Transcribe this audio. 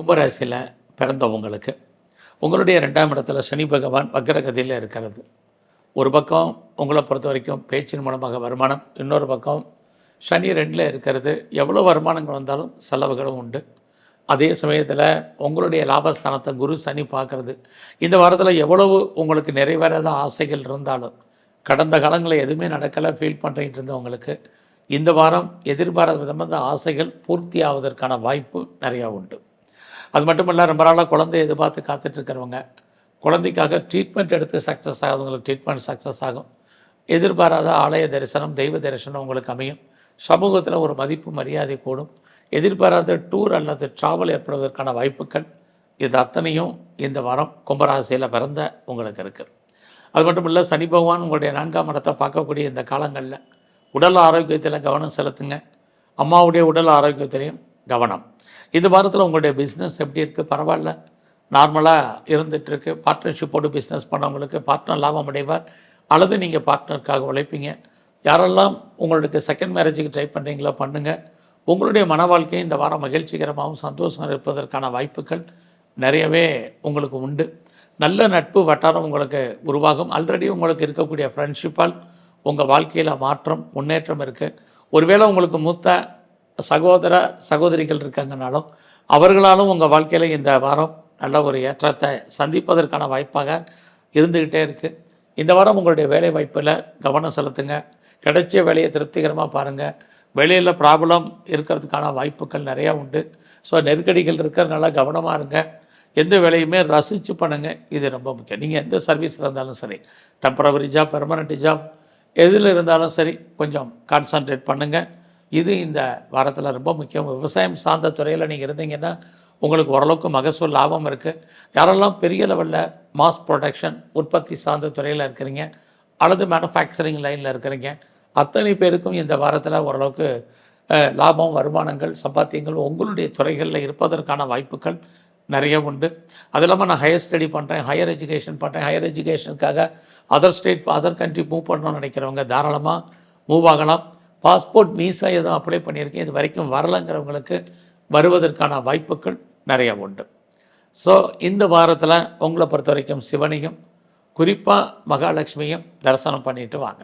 கும்பராசியில் பிறந்தவங்களுக்கு உங்களுடைய ரெண்டாம் இடத்துல சனி பகவான் வக்ரகதியில் இருக்கிறது. ஒரு பக்கம் உங்களை பொறுத்த வரைக்கும் பேச்சின் மூலமாக வருமானம் இன்னொரு பக்கம் சனி ரெண்டில் இருக்கிறது. எவ்வளோ வருமானங்கள் வந்தாலும் செலவுகளும் உண்டு. அதே சமயத்தில் உங்களுடைய லாபஸ்தானத்தை குரு சனி பார்க்குறது. இந்த வாரத்தில் எவ்வளவு உங்களுக்கு நிறைவேறாத ஆசைகள் இருந்தாலும் கடந்த காலங்களில் எதுவுமே நடக்கலை ஃபீல் பண்ணிட்டு இருந்தவங்களுக்கு இந்த வாரம் எதிர்பாராத விதமாக ஆசைகள் பூர்த்தி ஆவதற்கான வாய்ப்பு நிறையா உண்டு. அது மட்டும் இல்லை ரொம்ப நாளாக குழந்தைய எதிர்பார்த்து காத்துட்ருக்கிறவங்க குழந்தைக்காக ட்ரீட்மெண்ட் எடுத்து சக்ஸஸ் ஆகுதுங்களுக்கு ட்ரீட்மெண்ட் சக்ஸஸ் ஆகும். எதிர்பாராத ஆலய தரிசனம் தெய்வ தரிசனம் உங்களுக்கு அமையும். சமூகத்தில் ஒரு மதிப்பு மரியாதை கூடும். எதிர்பாராத டூர் அல்லது ட்ராவல் ஏற்படுவதற்கான வாய்ப்புகள் இது அத்தனையும் இந்த வாரம் கும்பராசியில் பிறந்த உங்களுக்கு இருக்குது அது மட்டும் இல்லை சனி பகவான் உங்களுடைய நான்காம் இடத்தை பார்க்கக்கூடிய இந்த காலங்களில் உடல் ஆரோக்கியத்தில் கவனம் செலுத்துங்க. அம்மாவுடைய உடல் ஆரோக்கியத்திலையும் கவனம். இந்த வாரத்தில் உங்களுடைய பிஸ்னஸ் எப்படி இருக்குது பரவாயில்ல. நார்மலாக இருந்துகிட்ருக்கு பார்ட்னர்ஷிப்போடு பிஸ்னஸ் பண்ணவங்களுக்கு பார்ட்னர் லாபம் அடைவார். அல்லது நீங்கள் பார்ட்னருக்காக உழைப்பீங்க. யாரெல்லாம் உங்களுக்கு செகண்ட் மேரேஜுக்கு ட்ரை பண்ணுறீங்களோ பண்ணுங்கள் உங்களுடைய மன வாழ்க்கையும் இந்த வாரம் மகிழ்ச்சிகரமாகவும் சந்தோஷம் இருப்பதற்கான வாய்ப்புகள் நிறையவே உங்களுக்கு உண்டு. நல்ல நட்பு வட்டாரம் உங்களுக்கு உருவாகும். ஆல்ரெடி உங்களுக்கு இருக்கக்கூடிய ஃப்ரெண்ட்ஷிப்பால் உங்கள் வாழ்க்கையில் மாற்றம் முன்னேற்றம் இருக்குது ஒருவேளை உங்களுக்கு மூத்த சகோதர சகோதரிகள் இருக்காங்கனாலும் அவர்களாலும் உங்கள் வாழ்க்கையில் இந்த வாரம் நல்ல ஒரு ஏற்றத்தை சந்திப்பதற்கான வாய்ப்பாக இருந்துக்கிட்டே இருக்குது இந்த வாரம் உங்களுடைய வேலை வாய்ப்பில் கவனம் செலுத்துங்க. கிடைச்ச வேலையை திருப்திகரமாக பாருங்கள் வெளியில் ப்ராப்ளம் இருக்கிறதுக்கான வாய்ப்புகள் நிறையா உண்டு. ஸோ நெருக்கடிகள் இருக்கிறதுனால கவனமாக இருங்க. எந்த வேலையுமே ரசித்து பண்ணுங்கள் இது ரொம்ப முக்கியம். நீங்கள் எந்த சர்வீஸில் இருந்தாலும் சரி டெம்பரவரி ஜாப் பெர்மனண்ட் ஜாப் எதில் இருந்தாலும் சரி கொஞ்சம் கான்சன்ட்ரேட் பண்ணுங்கள் இது இந்த வாரத்தில் ரொம்ப முக்கியம். விவசாயம் சார்ந்த துறையில் நீங்கள் இருந்தீங்கன்னா உங்களுக்கு ஓரளவுக்கு மகசூல் லாபம் இருக்குது யாரெல்லாம் பெரிய லெவலில் மாஸ் ப்ரொடக்ஷன் உற்பத்தி சார்ந்த துறையில் இருக்கிறீங்க அல்லது மேனுஃபேக்சரிங் லைனில் இருக்கிறீங்க அத்தனை பேருக்கும் இந்த வாரத்தில் ஓரளவுக்கு லாபம் வருமானங்கள் சம்பாத்தியங்கள் உங்களுடைய துறைகளில் இருப்பதற்கான வாய்ப்புகள் நிறைய உண்டு. அது இல்லாமல் நான் ஹையர் ஸ்டடி பண்ணுறேன் ஹையர் எஜுகேஷன் பண்ணுறேன் higher எஜுகேஷனுக்காக other state other country move பண்ணணும்னு நினைக்கிறவங்க தாராளமாக மூவ் ஆகலாம். பாஸ்போர்ட் மீசா எதுவும் அப்ளை பண்ணியிருக்கேன். இது வரைக்கும் வரலைங்கிறவங்களுக்கு வருவதற்கான வாய்ப்புகள் நிறைய உண்டு. ஸோ இந்த வாரத்தில் உங்களை பொறுத்த வரைக்கும் சிவனையும் குறிப்பாக மகாலட்சுமியும் தரிசனம் பண்ணிட்டு வாங்க.